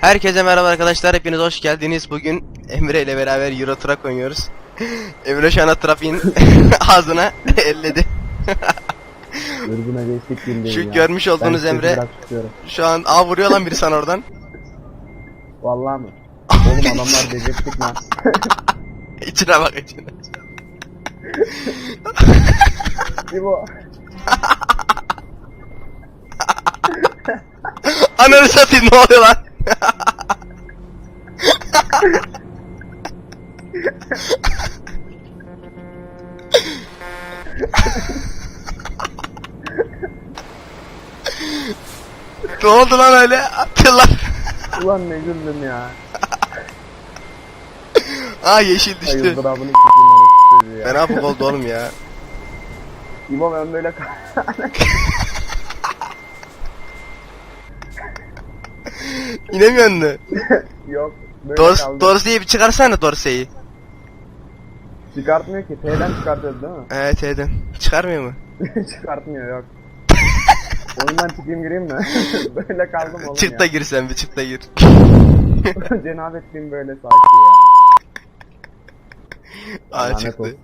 Herkese merhaba arkadaşlar, hepiniz hoş geldiniz. Bugün Emre ile beraber Euro Truck oynuyoruz. Emre şu an trafiğin ağzına elledi. Ürgüne geçtik gündeyim Şu ya. görmüş olduğunuz Ben Emre-. Şu an A vuruyor lan biri sana oradan. Vallahi mi? Oğlum adamlar delirttik lan. İçine bak içine. İbo. Ananı satayım ne oluyor lan? Ne oldu lan öyle? Atıyorlar. Ulan ne güldüm ya. Aa yeşil düştü. Hayırdır ya. Fena bug oldu oğlum ya. İbo ben böyle kal- İnemiyor mu? Yok. Böyle Dors, kaldım. Dorsey'i bir çıkarsana Dorsey'i. Çıkartmıyor ki. T'den çıkartıyoruz değil mi? Evet Eden. Çıkarmıyor mu? Çıkartmıyor yok. Oyundan çıkayım gireyim mi? böyle kaldım oğlum Çık ya. da gir sen bir çık da gir. Cenabetliğim böyle sanki ya. Aa Lanet çıktı. olsun.